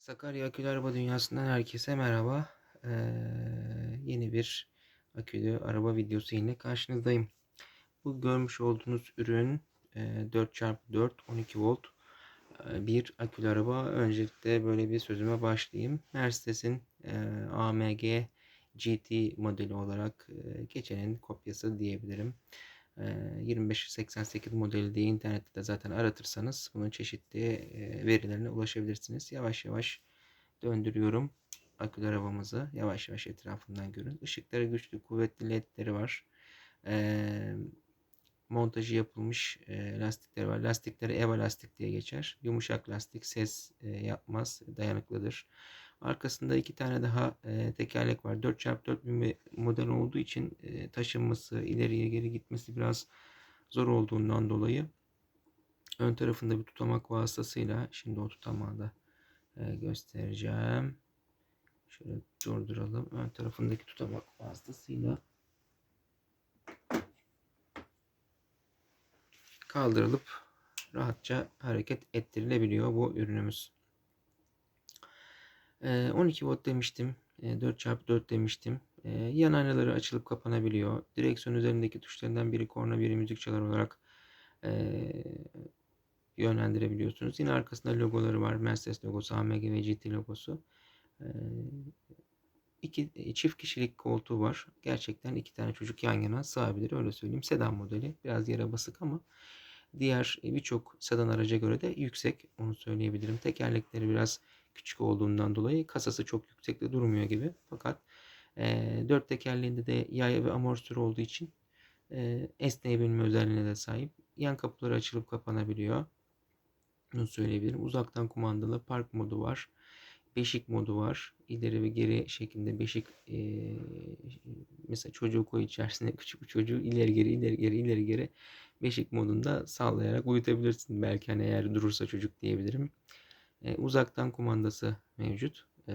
Sakarya Akülü Araba Dünyası'ndan herkese merhaba. Ee, yeni bir akülü araba videosu ile karşınızdayım. Bu görmüş olduğunuz ürün e, 4x4 12 volt e, bir akülü araba. Öncelikle böyle bir sözüme başlayayım. Mercedes'in e, AMG GT modeli olarak e, geçenin kopyası diyebilirim. 2588 modeli diye internette de zaten aratırsanız bunun çeşitli verilerine ulaşabilirsiniz. Yavaş yavaş döndürüyorum akülü arabamızı. Yavaş yavaş etrafından görün. Işıkları güçlü, kuvvetli ledleri var. montajı yapılmış lastikleri var. Lastikleri EVA lastik diye geçer. Yumuşak lastik, ses yapmaz, dayanıklıdır. Arkasında iki tane daha e, tekerlek var. 4x4 bir model olduğu için e, taşınması, ileriye geri gitmesi biraz zor olduğundan dolayı ön tarafında bir tutamak vasıtasıyla şimdi o tutamağı da e, göstereceğim. Şöyle durduralım. Ön tarafındaki tutamak vasıtasıyla kaldırılıp rahatça hareket ettirilebiliyor bu ürünümüz. 12 volt demiştim. 4x4 demiştim. Yan aynaları açılıp kapanabiliyor. Direksiyon üzerindeki tuşlarından biri korna biri müzik çalar olarak yönlendirebiliyorsunuz. Yine arkasında logoları var. Mercedes logosu, AMG ve GT logosu. İki, çift kişilik koltuğu var. Gerçekten iki tane çocuk yan yana sığabilir. Öyle söyleyeyim. Sedan modeli. Biraz yere basık ama diğer birçok sedan araca göre de yüksek. Onu söyleyebilirim. Tekerlekleri biraz küçük olduğundan dolayı kasası çok yüksekte durmuyor gibi. Fakat e, dört tekerleğinde de yay ve amortisör olduğu için e, esneyebilme özelliğine de sahip. Yan kapıları açılıp kapanabiliyor. Bunu söyleyebilirim. Uzaktan kumandalı park modu var. Beşik modu var. İleri ve geri şeklinde beşik e, mesela çocuğu koy içerisine küçük bir çocuğu ileri geri ileri geri ileri geri beşik modunda sağlayarak uyutabilirsin. Belki hani eğer durursa çocuk diyebilirim. E, uzaktan kumandası mevcut e,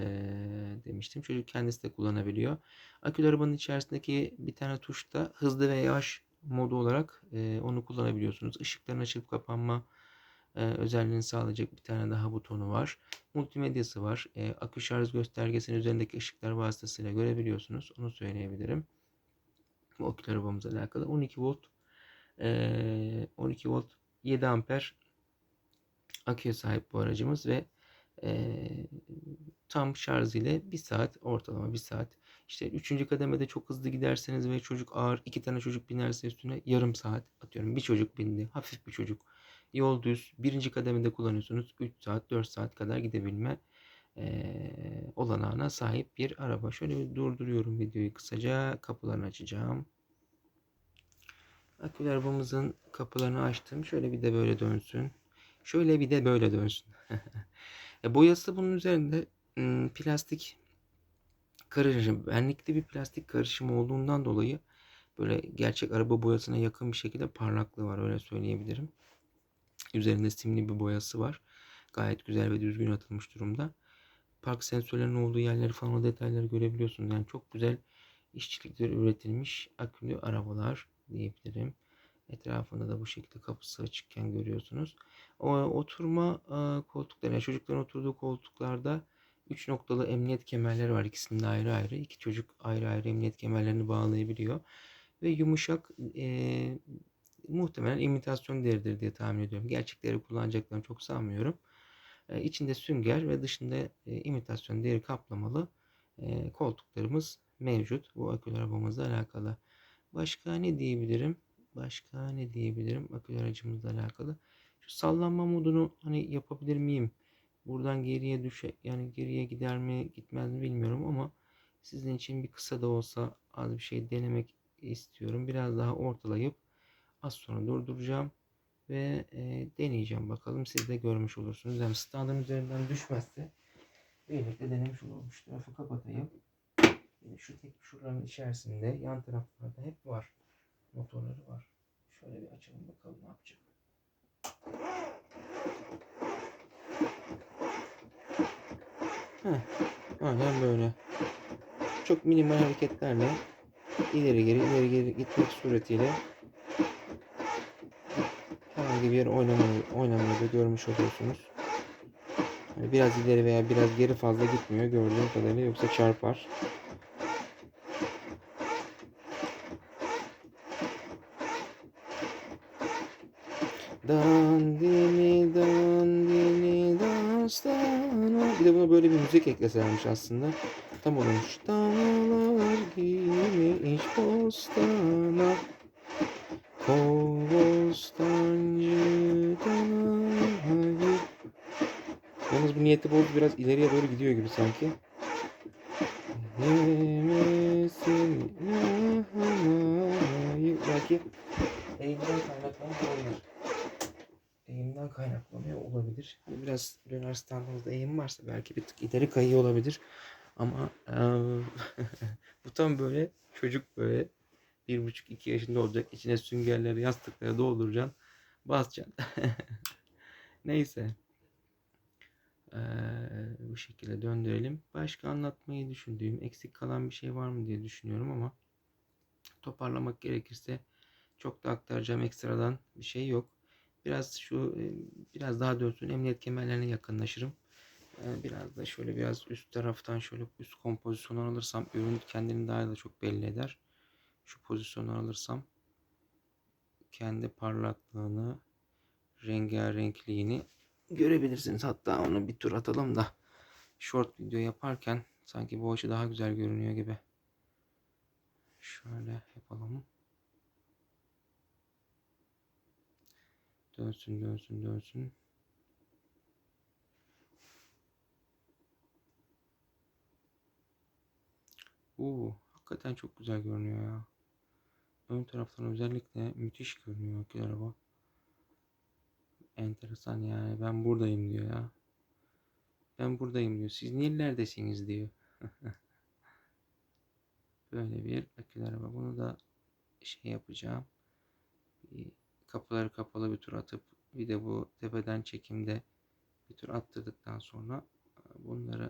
demiştim. Çocuk kendisi de kullanabiliyor. Akülü arabanın içerisindeki bir tane tuşta hızlı ve yavaş modu olarak e, onu kullanabiliyorsunuz. Işıkların açılıp kapanma e, özelliğini sağlayacak bir tane daha butonu var. Multimedyası var. E, akü şarj göstergesinin üzerindeki ışıklar vasıtasıyla görebiliyorsunuz. Onu söyleyebilirim. Bu akülü arabamızla alakalı 12 volt e, 12 volt 7 amper aküye sahip bu aracımız ve e, tam şarj ile bir saat ortalama bir saat işte üçüncü kademede çok hızlı giderseniz ve çocuk ağır iki tane çocuk binerse üstüne yarım saat atıyorum bir çocuk bindi hafif bir çocuk yol düz birinci kademede kullanıyorsunuz 3 saat 4 saat kadar gidebilme e, olanağına sahip bir araba. Şöyle bir durduruyorum videoyu kısaca kapılarını açacağım. Akülü arabamızın kapılarını açtım. Şöyle bir de böyle dönsün. Şöyle bir de böyle dönsün. e, boyası bunun üzerinde plastik karışım, benlikli bir plastik karışımı olduğundan dolayı böyle gerçek araba boyasına yakın bir şekilde parlaklığı var öyle söyleyebilirim. Üzerinde simli bir boyası var. Gayet güzel ve düzgün atılmış durumda. Park sensörlerinin olduğu yerleri falan o detayları görebiliyorsunuz. Yani çok güzel işçilikler üretilmiş akülü arabalar diyebilirim. Etrafında da bu şekilde kapısı açıkken görüyorsunuz. O, oturma e, koltukları, yani çocukların oturduğu koltuklarda 3 noktalı emniyet kemerleri var. İkisinde ayrı ayrı. İki çocuk ayrı ayrı emniyet kemerlerini bağlayabiliyor. Ve yumuşak e, muhtemelen imitasyon deridir diye tahmin ediyorum. Gerçekleri kullanacaklarını çok sanmıyorum. E, içinde sünger ve dışında e, imitasyon deri kaplamalı e, koltuklarımız mevcut. Bu akülü arabamızla alakalı. Başka ne diyebilirim? Başka ne diyebilirim akülü aracımızla alakalı? Şu sallanma modunu hani yapabilir miyim? Buradan geriye düşe yani geriye gider mi gitmez mi bilmiyorum ama sizin için bir kısa da olsa az bir şey denemek istiyorum. Biraz daha ortalayıp az sonra durduracağım ve e, deneyeceğim bakalım siz de görmüş olursunuz. Yani standın üzerinden düşmezse birlikte denemiş olurmuş. Tarafı kapatayım. Şu tek şuranın içerisinde yan taraflarda hep var motorları var. Şöyle bir açalım bakalım ne yapacak. Heh, aynen böyle. Çok minimal hareketlerle ileri geri ileri geri gitmek suretiyle herhangi bir yer oynamayı, oynamayı da görmüş oluyorsunuz. Hani biraz ileri veya biraz geri fazla gitmiyor gördüğüm kadarıyla yoksa çarpar. Dandini dandini dastana. Bir de buna böyle bir müzik ekleselermiş aslında. Tam olmuş. Dağlar giymiş bostana. Kovostancı dağları. Yalnız bu niyeti bozdu biraz ileriye doğru gidiyor gibi sanki. Yemesin lahanayı. Belki eğimden kaynaklanıyor. Eğimden kaynaklanıyor olabilir. Hani biraz döner standımızda eğim varsa belki bir tık ileri kayıyor olabilir. Ama eee, bu tam böyle çocuk böyle bir buçuk iki yaşında olacak. İçine süngerleri yastıkları dolduracaksın. Basacaksın. Neyse. Eee, bu şekilde döndürelim. Başka anlatmayı düşündüğüm, eksik kalan bir şey var mı diye düşünüyorum ama toparlamak gerekirse çok da aktaracağım ekstradan bir şey yok. Biraz şu e, biraz daha dönsün emniyet kemerlerine yakınlaşırım. E, Biraz da şöyle biraz üst taraftan şöyle üst kompozisyonu alırsam ürün kendini daha da çok belli eder. Şu pozisyonu alırsam kendi parlaklığını, rengarenkliğini görebilirsiniz. Hatta onu bir tur atalım da short video yaparken sanki bu açı daha güzel görünüyor gibi. Şöyle yapalım. Dönsün dönsün dönsün. Oo, hakikaten çok güzel görünüyor ya. Ön taraftan özellikle müthiş görünüyor akü araba. Enteresan yani. Ben buradayım diyor ya. Ben buradayım diyor. Siz nerelerdesiniz diyor. Böyle bir akü araba. Bunu da şey yapacağım. Bir kapıları kapalı bir tur atıp bir de bu tepeden çekimde bir tur attırdıktan sonra bunları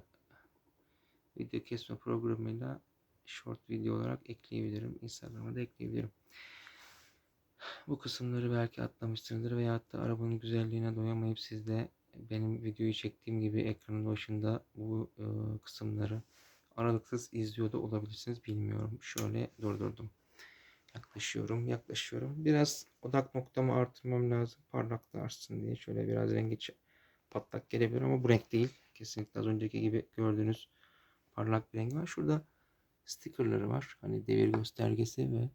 video kesme programıyla short video olarak ekleyebilirim. Instagram'a da ekleyebilirim. Bu kısımları belki atlamışsınızdır veya da arabanın güzelliğine doyamayıp siz de benim videoyu çektiğim gibi ekranın başında bu e, kısımları aralıksız izliyor da olabilirsiniz bilmiyorum. Şöyle durdurdum. Yaklaşıyorum, yaklaşıyorum. Biraz odak noktamı artırmam lazım. Parlaklığı artsın diye. Şöyle biraz rengi patlak gelebilir ama bu renk değil. Kesinlikle az önceki gibi gördüğünüz parlak bir rengi var. Şurada stickerları var. Hani devir göstergesi ve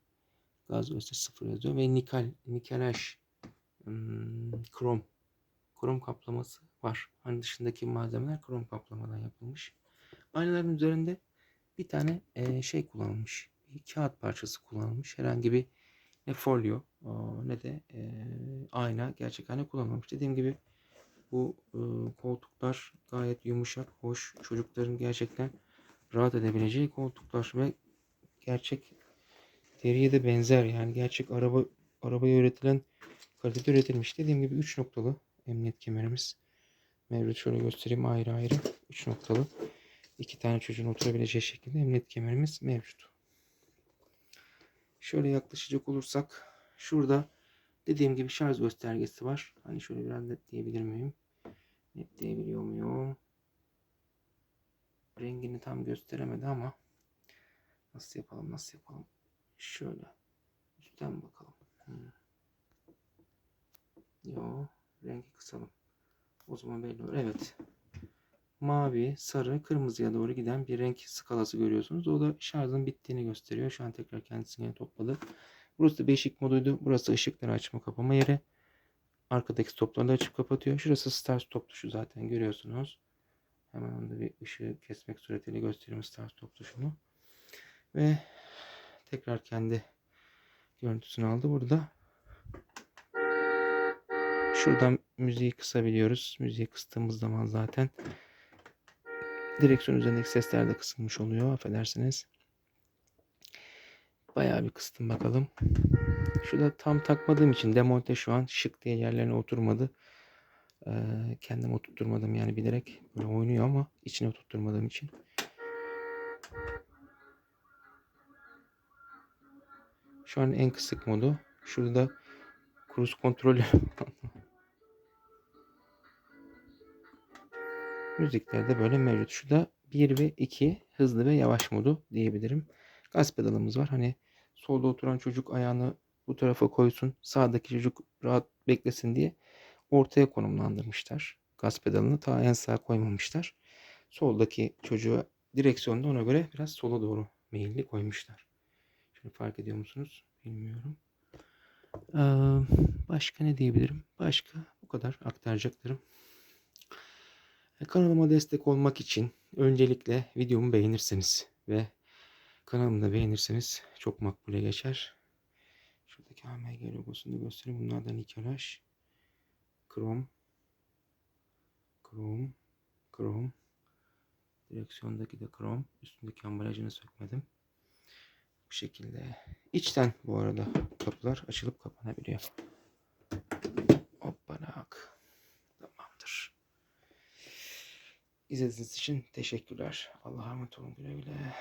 gaz göstergesi sıfır yazıyor ve nikal, nikelaj, hmm, krom, krom kaplaması var. Hani dışındaki malzemeler krom kaplamadan yapılmış. Aynaların üzerinde bir tane e, şey kullanılmış. Bir kağıt parçası kullanılmış. Herhangi bir ne folyo ne de e, ayna, gerçek ayna kullanılmamış. Dediğim gibi bu e, koltuklar gayet yumuşak, hoş. Çocukların gerçekten rahat edebileceği koltuklar ve gerçek deriye de benzer yani gerçek araba arabaya üretilen kalitede üretilmiş. Dediğim gibi 3 noktalı emniyet kemerimiz mevcut. Şöyle göstereyim ayrı ayrı 3 noktalı. iki tane çocuğun oturabileceği şekilde emniyet kemerimiz mevcut. Şöyle yaklaşacak olursak şurada dediğim gibi şarj göstergesi var. Hani şöyle biraz netleyebilir miyim? Netleyebiliyor muyum? Rengini tam gösteremedi ama nasıl yapalım nasıl yapalım? Şöyle üstten bakalım. Hmm. Yo rengi kısalım. O zaman belli olur. Evet. Mavi, sarı, kırmızıya doğru giden bir renk skalası görüyorsunuz. O da şarjın bittiğini gösteriyor. Şu an tekrar kendisini topladı. Burası da beşik moduydu. Burası ışıkları açma kapama yeri. Arkadaki stopları da açıp kapatıyor. Şurası start stop tuşu zaten görüyorsunuz. Hemen onda bir ışığı kesmek suretiyle göstereyim start stop tuşunu. Ve tekrar kendi görüntüsünü aldı burada. Şuradan müziği kısabiliyoruz. Müziği kıstığımız zaman zaten direksiyon üzerindeki sesler de kısılmış oluyor. Affedersiniz. Bayağı bir kıstım bakalım. Şurada tam takmadığım için demonte şu an şık diye yerlerine oturmadı. Ee, kendim oturtturmadım yani bilerek böyle oynuyor ama içine oturtturmadığım için. Şu an en kısık modu. Şurada cruise kontrolü Müzikleri de böyle mevcut. Şu da 1 ve 2 hızlı ve yavaş modu diyebilirim. Gaz pedalımız var. Hani solda oturan çocuk ayağını bu tarafa koysun. Sağdaki çocuk rahat beklesin diye ortaya konumlandırmışlar. Gaz pedalını ta en sağa koymamışlar. Soldaki çocuğa direksiyonu da ona göre biraz sola doğru meyilli koymuşlar. Şunu fark ediyor musunuz? Bilmiyorum. Ee, başka ne diyebilirim? Başka bu kadar aktaracaklarım. Kanalıma destek olmak için öncelikle videomu beğenirseniz ve kanalımı da beğenirseniz çok makbule geçer. Şuradaki AMG logosunu göstereyim. Bunlardan iki. Chrome. Chrome. Chrome. Direksiyondaki de Chrome. Üstündeki ambalajını sökmedim. Bu şekilde. İçten bu arada kapılar açılıp kapanabiliyor. İzlediğiniz için teşekkürler. Allah'a emanet olun güle güle.